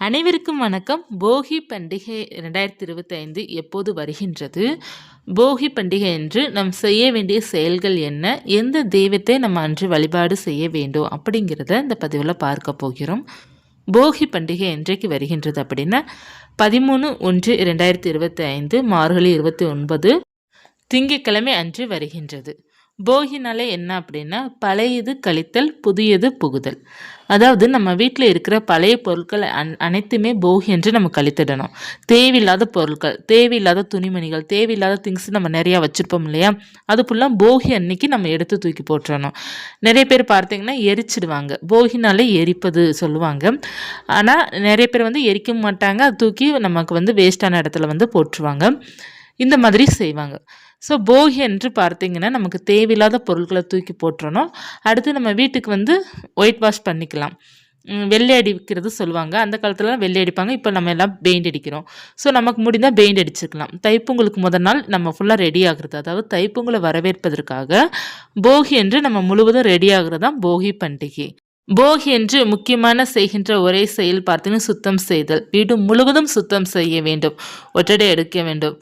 அனைவருக்கும் வணக்கம். போகி பண்டிகை ரெண்டாயிரத்தி இருபத்தைந்து எப்போது வருகின்றது? போகி பண்டிகை என்று நம் செய்ய வேண்டிய செயல்கள் என்ன? எந்த தெய்வத்தை நம்ம அன்று வழிபாடு செய்ய வேண்டும்? அப்படிங்கிறத இந்த பதிவில் பார்க்க போகிறோம். போகி பண்டிகை என்றைக்கு வருகின்றது அப்படின்னா பதிமூணு ஒன்று இரண்டாயிரத்தி இருபத்தி ஐந்து மார்கழி இருபத்தி ஒன்பது திங்கட்கிழமை அன்று வருகின்றது. போகினாலே என்ன அப்படின்னா பழையது கழித்தல் புதியது புகுதல். அதாவது நம்ம வீட்டில் இருக்கிற பழைய பொருட்கள் அன் அனைத்துமே போகி என்று நம்ம கழித்திடணும். தேவையில்லாத பொருட்கள் தேவையில்லாத துணிமணிகள் தேவையில்லாத திங்ஸ் நம்ம நிறையா வச்சுருப்போம் இல்லையா? அது ஃபுல்லாக போகி அன்னைக்கு நம்ம எடுத்து தூக்கி போட்டுறணும். நிறைய பேர் பார்த்தீங்கன்னா எரிச்சிடுவாங்க. போகினாலே எரிப்பது சொல்லுவாங்க. ஆனால் நிறைய பேர் வந்து எரிக்க மாட்டாங்க. அது தூக்கி நமக்கு வந்து வேஸ்டான இடத்துல வந்து போட்டுருவாங்க. இந்த மாதிரி செய்வாங்க. ஸோ போகி என்று பார்த்தீங்கன்னா நமக்கு தேவையில்லாத பொருட்களை தூக்கி போட்டுறணும். அடுத்து நம்ம வீட்டுக்கு வந்து ஒயிட் வாஷ் பண்ணிக்கலாம். வெள்ளை அடிக்கிறது சொல்லுவாங்க. அந்த காலத்துலலாம் வெள்ளை அடிப்பாங்க. இப்போ நம்ம எல்லாம் பெயிண்ட் அடிக்கிறோம். ஸோ நமக்கு முடிந்தால் பெயிண்ட் அடிச்சுக்கலாம். தைப்பொங்கலுக்கு முதல் நாள் நம்ம ஃபுல்லாக ரெடி ஆகுறது. அதாவது தைப்பொங்கலை வரவேற்பதற்காக போகி என்று நம்ம முழுவதும் ரெடி ஆகிறது தான் போகி பண்டிகை. போகி என்று முக்கியமான செய்கின்ற ஒரே செயல் பார்த்தீங்கன்னா சுத்தம் செய்தல். வீடு முழுவதும் சுத்தம் செய்ய வேண்டும். ஒற்றடை எடுக்க வேண்டும்.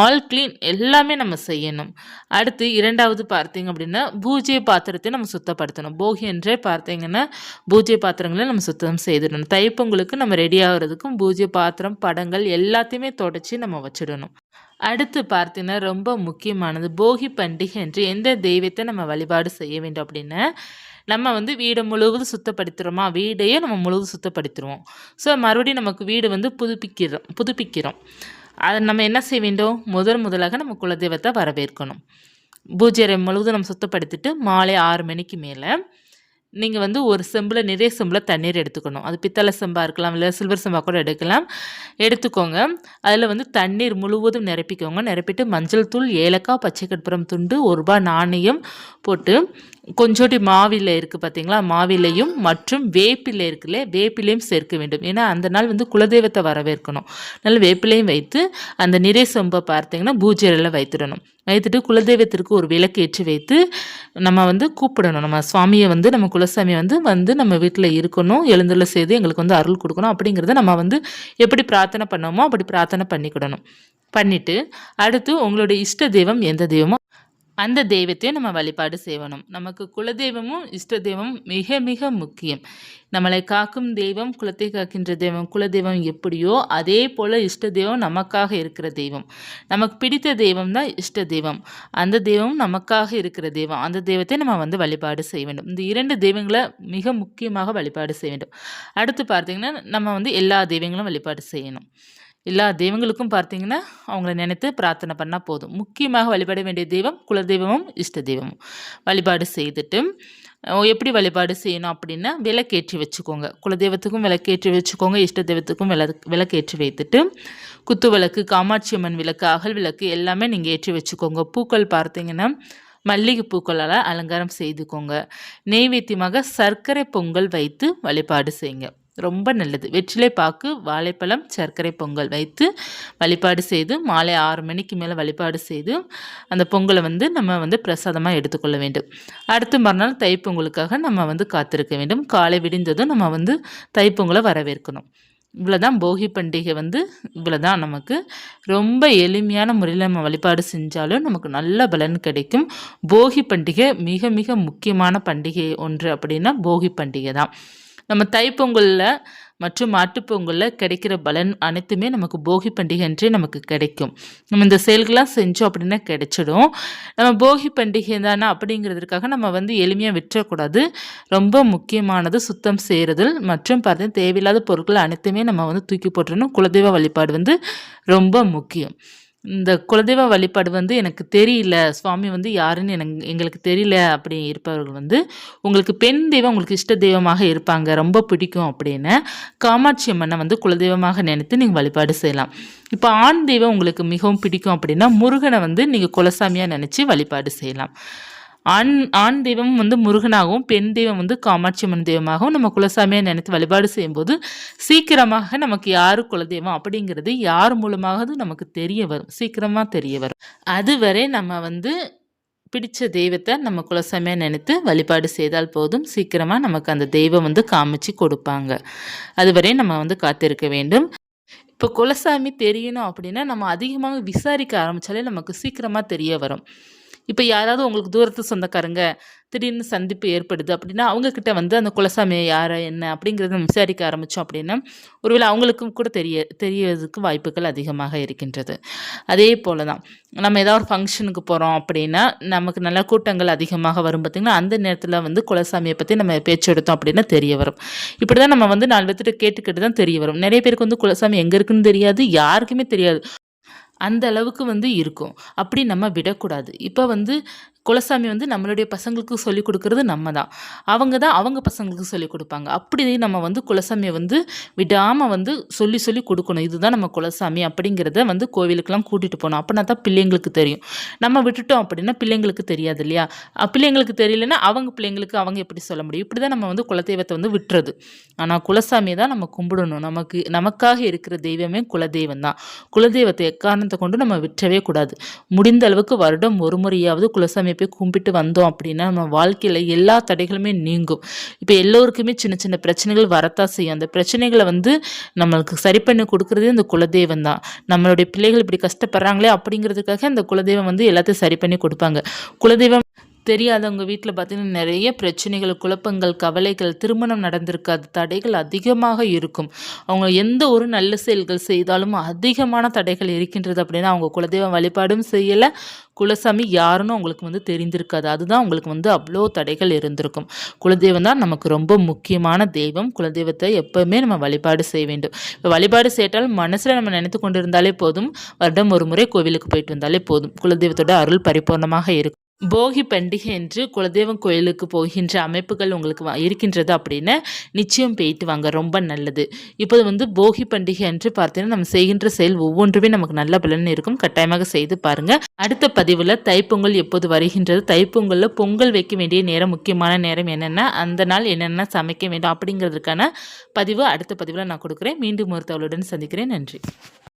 ஆல் க்ளீன் எல்லாமே நம்ம செய்யணும். அடுத்து இரண்டாவது பார்த்தீங்க அப்படின்னா பூஜை பாத்திரத்தை நம்ம சுத்தப்படுத்தணும். போகி என்றே பார்த்தீங்கன்னா பூஜை பாத்திரங்களை நம்ம சுத்தம் செய்திடணும். தைப்பொங்கலுக்கு நம்ம ரெடி ஆகுறதுக்கும் பூஜை பாத்திரம் படங்கள் எல்லாத்தையுமே தொடச்சி நம்ம வச்சிடணும். அடுத்து பார்த்தீங்கன்னா ரொம்ப முக்கியமானது போகி பண்டிகை என்று எந்த தெய்வத்தை நம்ம வழிபாடு செய்ய வேண்டும் அப்படின்னா நம்ம வந்து வீடை முழுவதும் சுத்தப்படுத்துகிறோமா வீடையே நம்ம முழுவதும் சுத்தப்படுத்துகிறோம் ஸோ மறுபடியும் நமக்கு வீடு வந்து புதுப்பிக்கிறோம் புதுப்பிக்கிறோம். அதை நம்ம என்ன செய்ய வேண்டும்? முதல் முதலாக நம்ம குலதெய்வத்தை வரவேற்கணும். பூஜை முழுவதும் நம்ம சுத்தப்படுத்திட்டு மாலை ஆறு மணிக்கு மேலே நீங்கள் வந்து ஒரு செம்பில் நிறைய செம்பில் தண்ணீர் எடுத்துக்கணும். அது பித்தளை செம்பாக இருக்கலாம் இல்லை சில்வர் செம்பாக கூட எடுக்கலாம். எடுத்துக்கோங்க. அதில் வந்து தண்ணீர் முழுவதும் நிரப்பிக்கோங்க. நிரப்பிட்டு மஞ்சள் தூள் ஏலக்காய் பச்சை கற்பூரம் துண்டு ஒரு ரூபா நாணயம் போட்டு கொஞ்சோட்டி மாவிலை இருக்குது பார்த்தீங்களா மாவிலையும் மற்றும் வேப்பிலை இருக்குல்ல வேப்பிலையும் சேர்க்க வேண்டும். ஏன்னா அந்த நாள் வந்து குலதெய்வத்தை வரவேற்கணும். நல்ல வேப்பிலையும் வைத்து அந்த நிறை சொம்பை பார்த்தீங்கன்னா பூஜை வைத்துடணும். வைத்துட்டு குலதெய்வத்திற்கு ஒரு விளக்கு ஏற்றி வைத்து நம்ம வந்து கூப்பிடணும். நம்ம சுவாமியை வந்து நம்ம குலசாமியை வந்து வந்து நம்ம வீட்டில் இருக்கணும் எழுந்துள்ள செய்து எங்களுக்கு வந்து அருள் கொடுக்கணும் அப்படிங்கிறத நம்ம வந்து எப்படி பிரார்த்தனை பண்ணோமோ அப்படி பிரார்த்தனை பண்ணிக்கிடணும். பண்ணிவிட்டு அடுத்து உங்களுடைய இஷ்ட தெய்வம் எந்த தெய்வமோ அந்த தெய்வத்தையும் நம்ம வழிபாடு செய்யணும். நமக்கு குலதெய்வமும் இஷ்ட தெய்வமும் மிக மிக முக்கியம். நம்மளை காக்கும் தெய்வம் குலத்தை காக்கின்ற தெய்வம் குலதெய்வம் எப்படியோ அதே போல் இஷ்ட தெய்வம் நமக்காக இருக்கிற தெய்வம். நமக்கு பிடித்த தெய்வம் தான் இஷ்ட தெய்வம் அந்த தெய்வம் நமக்காக இருக்கிற தெய்வம். அந்த தெய்வத்தை நம்ம வந்து வழிபாடு செய்ய வேண்டும். இந்த இரண்டு தெய்வங்களை மிக முக்கியமாக வழிபாடு செய்ய வேண்டும். அடுத்து பார்த்தீங்கன்னா நம்ம வந்து எல்லா தெய்வங்களும் வழிபாடு செய்யணும். எல்லா தெய்வங்களுக்கும் பார்த்தீங்கன்னா அவங்கள நினைத்து பிரார்த்தனை பண்ணால் போதும். முக்கியமாக வழிபட வேண்டிய தெய்வம் குலதெய்வமும் இஷ்ட தெய்வமும். வழிபாடு செய்துட்டு எப்படி வழிபாடு செய்யணும் அப்படின்னா விளக்கேற்றி வச்சுக்கோங்க. குலதெய்வத்துக்கும் விளக்கேற்றி வச்சுக்கோங்க இஷ்ட தெய்வத்துக்கும் விள விளக்கேற்றி வைத்துட்டு குத்து விளக்கு காமாட்சி அம்மன் விளக்கு அகல் விளக்கு எல்லாமே நீங்கள் ஏற்றி வச்சுக்கோங்க. பூக்கள் பார்த்தீங்கன்னா மல்லிகை பூக்களால் அலங்காரம் செய்துக்கோங்க. நெய்வேத்தியமாக சர்க்கரை பொங்கல் வைத்து வழிபாடு செய்யுங்க. ரொம்ப நல்லது. வெற்றிலை பாக்கு வாழைப்பழம் சர்க்கரை பொங்கல் வைத்து வழிபாடு செய்து மாலை ஆறு மணிக்கு மேலே வழிபாடு செய்து அந்த பொங்கலை வந்து நம்ம வந்து பிரசாதமாக எடுத்துக்கொள்ள வேண்டும். அடுத்த மறுநாள் தைப்பொங்கலுக்காக நம்ம வந்து காத்திருக்க வேண்டும். காலை விடிந்ததும் நம்ம வந்து தைப்பொங்கலை வரவேற்கணும். இவ்வளோதான் போகி பண்டிகை வந்து இவ்வளோதான் நமக்கு. ரொம்ப எளிமையான முறையில் நம்ம வழிபாடு செஞ்சாலும் நமக்கு நல்ல பலன் கிடைக்கும். போகி பண்டிகை மிக மிக முக்கியமான பண்டிகை ஒன்று அப்படின்னா போகி பண்டிகை தான். நம்ம தைப்பொங்கலில் மற்றும் மாட்டுப்பொங்கலில் கிடைக்கிற பலன் அனைத்துமே நமக்கு போகி பண்டிகை அன்றே நமக்கு கிடைக்கும். நம்ம இந்த செயல்கள்லாம் செஞ்சோம் அப்படின்னா கிடைச்சிடும். நம்ம போகி பண்டிகை தானே அப்படிங்கிறதுக்காக நம்ம வந்து எளிமையாக விட்டுறக்கூடாது. ரொம்ப முக்கியமானது சுத்தம் செய்கிறதில் மற்றும் பார்த்தீங்கன்னா தேவையில்லாத பொருட்கள் அனைத்துமே நம்ம வந்து தூக்கி போட்டுறணும். குலதெய்வ வழிபாடு வந்து ரொம்ப முக்கியம். இந்த குலதெய்வ வழிபாடு வந்து எனக்கு தெரியல. சுவாமி வந்து யாருன்னு எனக்கு எங்களுக்கு தெரியல அப்படி இருப்பவர்கள் வந்து உங்களுக்கு பெண் தெய்வம் உங்களுக்கு இஷ்ட தெய்வமாக இருப்பாங்க ரொம்ப பிடிக்கும் அப்படின்னு காமாட்சி அம்மனை வந்து குலதெய்வமாக நினைத்து நீங்கள் வழிபாடு செய்யலாம். இப்போ ஆண் தெய்வம் உங்களுக்கு மிகவும் பிடிக்கும் அப்படின்னா முருகனை வந்து நீங்கள் குலசாமியாக நினச்சி வழிபாடு செய்யலாம். ஆண் ஆண் தெய்வம் வந்து முருகனாகவும் பெண் தெய்வம் வந்து காமாட்சி அம்மன் தெய்வமாகவும் நம்ம குலசாமியை நினைத்து வழிபாடு செய்யும்போது சீக்கிரமாக நமக்கு யார் குலதெய்வம் அப்படிங்கிறது யார் மூலமாக நமக்கு தெரிய வரும். சீக்கிரமாக தெரிய வரும். அதுவரை நம்ம வந்து பிடிச்ச தெய்வத்தை நம்ம குலசாமியாக நினைத்து வழிபாடு செய்தால் போதும். சீக்கிரமாக நமக்கு அந்த தெய்வம் வந்து காமிச்சு கொடுப்பாங்க. அதுவரை நம்ம வந்து காத்திருக்க வேண்டும். இப்போ குலசாமி தெரியணும் அப்படின்னா நம்ம அதிகமாக விசாரிக்க ஆரம்பித்தாலே நமக்கு சீக்கிரமாக தெரிய வரும். இப்போ யாராவது உங்களுக்கு தூரத்து சொந்தக்காரங்க திடீர்னு சந்திப்பு ஏற்படுது அப்படின்னா அவங்கக்கிட்ட வந்து அந்த குலசாமியை யார் என்ன அப்படிங்கிறத விசாரிக்க ஆரம்பித்தோம் அப்படின்னா ஒருவேளை அவங்களுக்கும் கூட தெரிய தெரியறதுக்கு வாய்ப்புகள் அதிகமாக இருக்கின்றது. அதே போல் தான் நம்ம ஏதாவது ஒரு ஃபங்க்ஷனுக்கு போகிறோம் அப்படின்னா நமக்கு நல்ல கூட்டங்கள் அதிகமாக வரும் பார்த்திங்கன்னா அந்த நேரத்தில் வந்து குலசாமியை பற்றி நம்ம பேச்சு எடுத்தோம் அப்படின்னா தெரிய வரும். இப்படி தான் நம்ம வந்து நாலு பேர்த்துட்டு கேட்டுக்கிட்டு தான் தெரிய வரும். நிறைய பேருக்கு வந்து குலசாமி எங்கே இருக்குன்னு தெரியாது யாருக்குமே தெரியாது. அந்த அளவுக்கு வந்து இருக்கும். அப்படி நம்ம விடக்கூடாது. இப்போ வந்து குலசாமி வந்து நம்மளுடைய பசங்களுக்கு சொல்லிக் கொடுக்கறது நம்ம தான் அவங்க தான் அவங்க பசங்களுக்கு சொல்லிக் கொடுப்பாங்க. அப்படி நம்ம வந்து குலசாமியை வந்து விடாமல் வந்து சொல்லி சொல்லி கொடுக்கணும். இதுதான் நம்ம குலசாமி அப்படிங்கிறத வந்து கோவிலுக்கெல்லாம் கூட்டிகிட்டு போகணும். அப்படின்னா தான் பிள்ளைங்களுக்கு தெரியும். நம்ம விட்டுட்டோம் அப்படின்னா பிள்ளைங்களுக்கு தெரியாது இல்லையா? பிள்ளைங்களுக்கு தெரியலன்னா அவங்க பிள்ளைங்களுக்கு அவங்க எப்படி சொல்ல முடியும்? இப்படி தான் நம்ம வந்து குலதெய்வத்தை வந்து விட்டுறது. ஆனால் குலசாமியை தான் நம்ம கும்பிடணும். நமக்கு நமக்காக இருக்கிற தெய்வமே குலதெய்வம் தான். குலதெய்வத்தை எக்காரணத்தை கொண்டு நம்ம விட்டவே கூடாது. முடிந்த அளவுக்கு வருடம் ஒரு முறையாவது குலசாமி போய் கும்பிட்டு வந்தோம் அப்படின்னா நம்ம வாழ்க்கையில் எல்லா தடைகளுமே நீங்கும். இப்போ எல்லோருக்குமே சின்ன சின்ன பிரச்சனைகள் வரத்தான் செய்யும். அந்த பிரச்சனைகளை வந்து நம்மளுக்கு சரி பண்ணி கொடுக்குறதே இந்த குலதெய்வம் தான். நம்மளுடைய பிள்ளைகள் இப்படி கஷ்டப்படுறாங்களே அப்படிங்கிறதுக்காக அந்த குலதெய்வம் வந்து எல்லாத்தையும் சரி பண்ணி கொடுப்பாங்க. குலதெய்வம் தெரியாதவங்க வீட்டில் பார்த்தீங்கன்னா நிறைய பிரச்சனைகள் குழப்பங்கள் கவலைகள் திருமணம் நடந்திருக்காது தடைகள் அதிகமாக இருக்கும். அவங்க எந்த ஒரு நல்ல செயல்கள் செய்தாலும் அதிகமான தடைகள் இருக்கின்றது அப்படின்னா அவங்க குலதெய்வம் வழிபாடும் செய்யலை. குலசாமி யாருன்னு அவங்களுக்கு வந்து தெரிந்திருக்காது. அதுதான் உங்களுக்கு வந்து அவ்வளோ தடைகள் இருந்திருக்கும். குலதெய்வம் தான் நமக்கு ரொம்ப முக்கியமான தெய்வம். குலதெய்வத்தை எப்போவுமே நம்ம வழிபாடு செய்ய வேண்டும். இப்போ வழிபாடு செய்தால் மனசில் நம்ம நினைத்து கொண்டு இருந்தாலே போதும். வருடம் ஒரு முறை கோவிலுக்கு போயிட்டு வந்தாலே போதும். குலதெய்வத்தோட அருள் பரிபூர்ணமாக இருக்கும் போகி பண்டிகை என்று குலதெய்வம் கோயிலுக்கு போகின்ற அமைப்புகள் உங்களுக்கு இருக்கின்றது அப்படின்னு நிச்சயம் போயிட்டு வாங்க. ரொம்ப நல்லது. இப்போது வந்து போகி பண்டிகை என்று பார்த்தீங்கன்னா நம்ம செய்கின்ற செயல் ஒவ்வொன்றுமே நமக்கு நல்ல பலன் இருக்கும். கட்டாயமாக செய்து பாருங்க. அடுத்த பதிவில் தைப்பொங்கல் எப்போது வருகின்றது? தைப்பொங்கலில் பொங்கல் வைக்க வேண்டிய நேரம் முக்கியமான நேரம் என்னென்ன? அந்த நாள் என்னென்ன சமைக்க வேண்டும்? அப்படிங்கிறதுக்கான பதிவு அடுத்த பதிவில் நான் கொடுக்குறேன். மீண்டும் ஒருத்தவளுடன் சந்திக்கிறேன். நன்றி.